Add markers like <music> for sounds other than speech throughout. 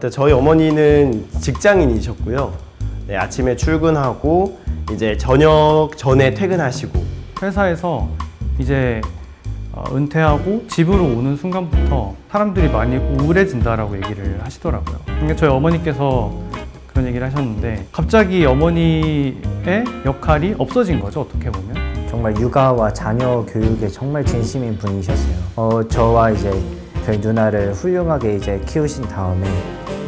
근데 저희 어머니는 직장인이셨고요. 네, 아침에 출근하고 이제 저녁 전에 퇴근하시고 회사에서 이제 어, 은퇴하고 집으로 오는 순간부터 사람들이 많이 우울해진다라고 얘기를 하시더라고요. 근데 저희 어머니께서 그런 얘기를 하셨는데 갑자기 어머니의 역할이 없어진 거죠 어떻게 보면. 정말 육아와 자녀 교육에 정말 진심인 분이셨어요. 어, 저와 이제 저희 누나를 훌륭하게 이제 키우신 다음에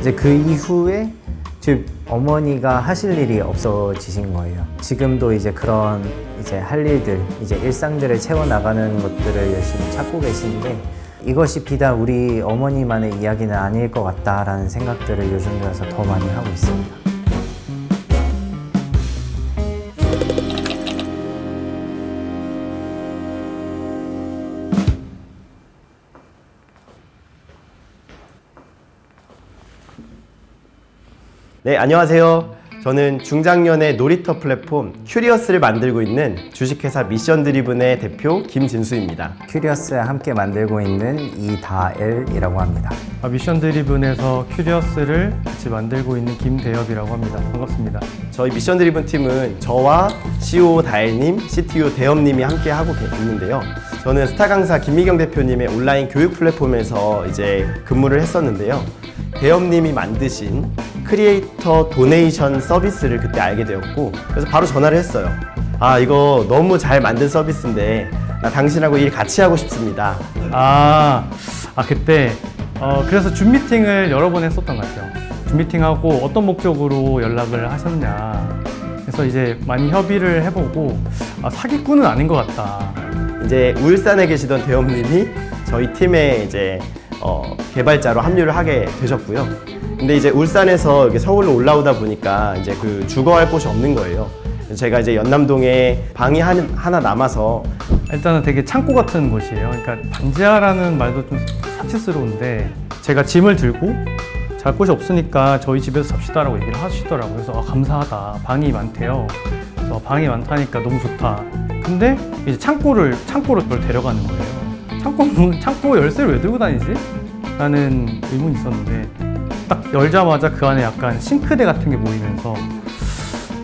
이제 그 이후에 즉 어머니가 하실 일이 없어지신 거예요. 지금도 이제 그런 이제 할 일들, 이제 일상들을 채워 나가는 것들을 열심히 찾고 계신데 이것이 비단 우리 어머니만의 이야기는 아닐 것 같다라는 생각들을 요즘 들어서 더 많이 하고 있습니다. 네, 안녕하세요. 저는 중장년의 놀이터 플랫폼 큐리어스를 만들고 있는 주식회사 미션 드리븐의 대표 김진수입니다. 큐리어스와 함께 만들고 있는 이다엘이라고 합니다. 아, 미션 드리븐에서 큐리어스를 같이 만들고 있는 김대엽이라고 합니다. 반갑습니다. 저희 미션 드리븐 팀은 저와 CEO 다엘님, CTO 대엽님이 함께 하고 계- 있는데요. 저는 스타 강사 김미경 대표님의 온라인 교육 플랫폼에서 이제 근무를 했었는데요. 대엽님이 만드신 크리에이터 도네이션 서비스를 그때 알게 되었고 그래서 바로 전화를 했어요. 아 이거 너무 잘 만든 서비스인데 나 당신하고 일 같이 하고 싶습니다. 아, 아 그때 어, 그래서 줌 미팅을 여러 번 했었던 것 같아요. 줌 미팅하고 어떤 목적으로 연락을 하셨냐. 그래서 이제 많이 협의를 해보고 아, 사기꾼은 아닌 것 같다. 이제 울산에 계시던 대엽님이 저희 팀에 이제 어, 개발자로 합류를 하게 되셨고요. 근데 이제 울산에서 이렇게 서울로 올라오다 보니까 이제 그 주거할 곳이 없는 거예요. 제가 이제 연남동에 방이 한, 하나 남아서 일단은 되게 창고 같은 곳이에요. 그러니까 반지하라는 말도 좀 사치스러운데 제가 짐을 들고 잘 곳이 없으니까 저희 집에서 잡시다라고 얘기를 하시더라고요. 그래서 아, 감사하다. 방이 많대요. 그래서 아, 방이 많다니까 너무 좋다. 근데 이제 창고를 창고로 저를 데려가는 거예요. 창고 창고 열쇠를 왜 들고 다니지? 라는 의문이 있었는데 딱 열자마자 그 안에 약간 싱크대 같은 게 보이면서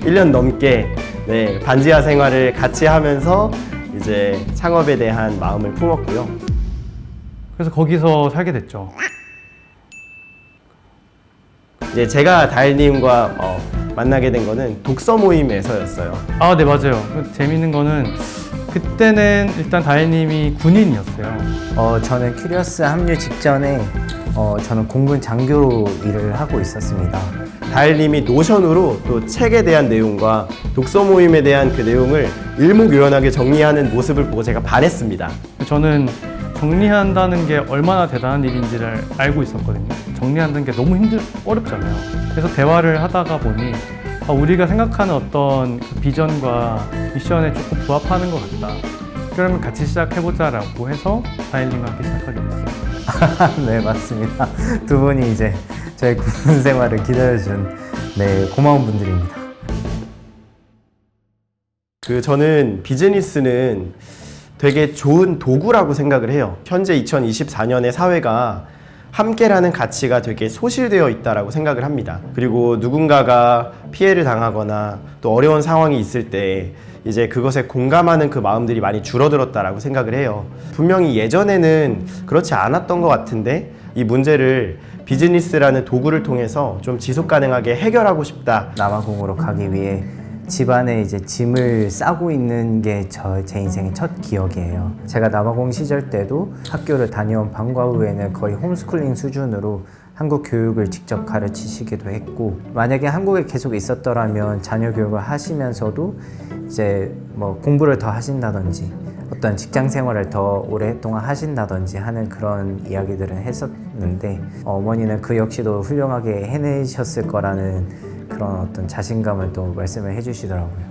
1년 넘게 네, 반지하 생활을 같이 하면서 이제 창업에 대한 마음을 품었고요. 그래서 거기서 살게 됐죠. 이제 제가 다일님과 어, 만나게 된 거는 독서 모임에서였어요. 아, 네, 맞아요. 그 재밌는 거는 그때는 일단 다혜님이 군인이었어요. 어, 저는 큐리어스 합류 직전에 어, 저는 공군 장교로 일을 하고 있었습니다. 다일님이 노션으로 또 책에 대한 내용과 독서 모임에 대한 그 내용을 일목요연하게 정리하는 모습을 보고 제가 반했습니다. 저는 정리한다는 게 얼마나 대단한 일인지를 알고 있었거든요. 정리한다는 게 너무 힘들, 어렵잖아요. 그래서 대화를 하다가 보니 아, 우리가 생각하는 어떤 그 비전과 미션에 조금 부합하는 것 같다. 그러면 같이 시작해보자라고 해서 다혜님과 함께 시작하게 됐어요. <laughs> 네, 맞습니다. 두 분이 이제 저희 군 생활을 기다려준 네, 고마운 분들입니다. 그 저는 비즈니스는 되게 좋은 도구라고 생각을 해요. 현재 2024년의 사회가 함께라는 가치가 되게 소실되어 있다라고 생각을 합니다. 그리고 누군가가 피해를 당하거나 또 어려운 상황이 있을 때 이제 그것에 공감하는 그 마음들이 많이 줄어들었다라고 생각을 해요. 분명히 예전에는 그렇지 않았던 것 같은데 이 문제를 비즈니스라는 도구를 통해서 좀 지속 가능하게 해결하고 싶다. 남아공으로 가기 위해 집안에 이제 짐을 싸고 있는 게 저 제 인생의 첫 기억이에요. 제가 남아공 시절 때도 학교를 다녀온 방과 후에는 거의 홈스쿨링 수준으로 한국 교육을 직접 가르치시기도 했고 만약에 한국에 계속 있었더라면 자녀 교육을 하시면서도 이제 뭐 공부를 더 하신다든지 어떤 직장 생활을 더 오랫동안 하신다든지 하는 그런 이야기들은 했었는데 어머니는 그 역시도 훌륭하게 해내셨을 거라는 그런 어떤 자신감을 또 말씀을 해주시더라고요.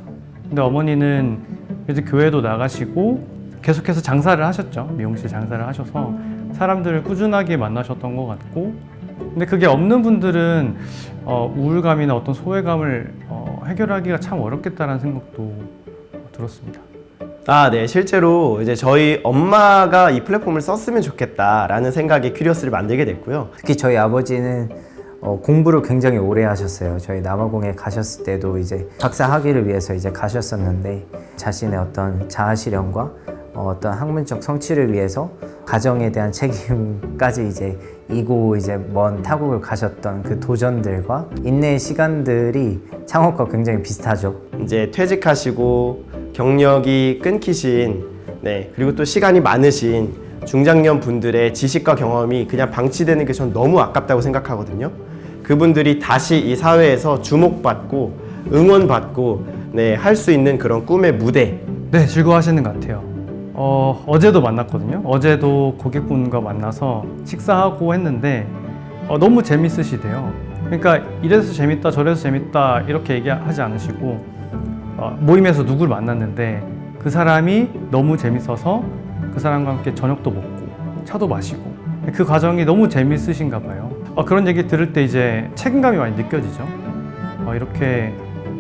근데 어머니는 이제 교회도 나가시고 계속해서 장사를 하셨죠. 미용실 장사를 하셔서 사람들을 꾸준하게 만나셨던 것 같고 근데 그게 없는 분들은 어, 우울감이나 어떤 소외감을 어, 해결하기가 참 어렵겠다라는 생각도 들었습니다. 아, 네. 실제로 이제 저희 엄마가 이 플랫폼을 썼으면 좋겠다라는 생각에 큐리어스를 만들게 됐고요. 특히 저희 아버지는 어, 공부를 굉장히 오래 하셨어요. 저희 남아공에 가셨을 때도 이제 박사 학위를 위해서 이제 가셨었는데 자신의 어떤 자아 실현과 어, 어떤 학문적 성취를 위해서 가정에 대한 책임까지 이제 이고 이제 먼 타국을 가셨던 그 도전들과 인내의 시간들이 창업과 굉장히 비슷하죠. 이제 퇴직하시고 경력이 끊기신 네 그리고 또 시간이 많으신 중장년 분들의 지식과 경험이 그냥 방치되는 게 전 너무 아깝다고 생각하거든요. 그분들이 다시 이 사회에서 주목받고 응원받고 네 할 수 있는 그런 꿈의 무대 네, 즐거워하시는 것 같아요. 어, 어제도 만났거든요. 어제도 고객분과 만나서 식사하고 했는데 어, 너무 재밌으시대요. 그러니까 이래서 재밌다, 저래서 재밌다 이렇게 얘기하지 않으시고 어, 모임에서 누구를 만났는데 그 사람이 너무 재밌어서 그 사람과 함께 저녁도 먹고 차도 마시고 그 과정이 너무 재밌으신가 봐요. 어, 그런 얘기 들을 때 이제 책임감이 많이 느껴지죠. 어, 이렇게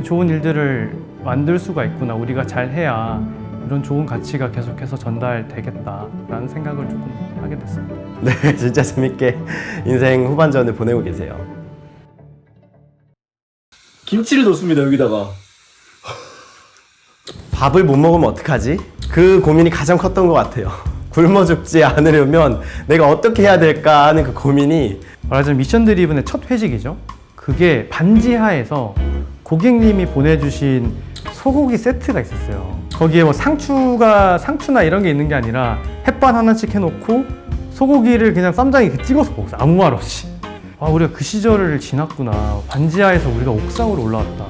좋은 일들을 만들 수가 있구나. 우리가 잘 해야 이런 좋은 가치가 계속해서 전달되겠다라는 생각을 조금 하게 됐습니다. <laughs> 네 진짜 재밌게 인생 후반전을 보내고 계세요. 김치를 넣습니다 여기다가 밥을 못 먹으면 어떡하지? 그 고민이 가장 컸던 것 같아요. 굶어 죽지 않으려면 내가 어떻게 해야 될까 하는 그 고민이 말하자면 미션 드리븐의 첫 회식이죠. 그게 반지하에서 고객님이 보내주신 소고기 세트가 있었어요. 거기에 뭐 상추가 상추나 이런 게 있는 게 아니라 햇반 하나씩 해놓고 소고기를 그냥 쌈장에 이렇게 찍어서 먹었어요. 아무 말 없이. 아 우리가 그 시절을 지났구나. 반지하에서 우리가 옥상으로 올라왔다.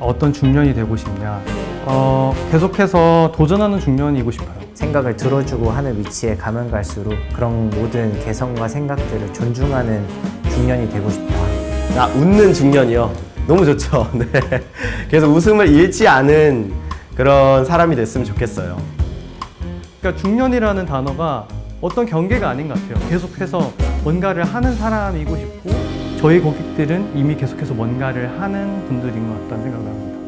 어떤 중년이 되고 싶냐. 어, 계속해서 도전하는 중년이고 싶어요. 생각을 들어주고 하는 위치에 가면 갈수록 그런 모든 개성과 생각들을 존중하는 중년이 되고 싶다. 아, 웃는 중년이요. 너무 좋죠. <laughs> 네. 그래서 웃음을 잃지 않은 그런 사람이 됐으면 좋겠어요. 그러니까 중년이라는 단어가 어떤 경계가 아닌 것 같아요. 계속해서 뭔가를 하는 사람이고 싶고 저희 고객들은 이미 계속해서 뭔가를 하는 분들인 것 같다는 생각을 합니다.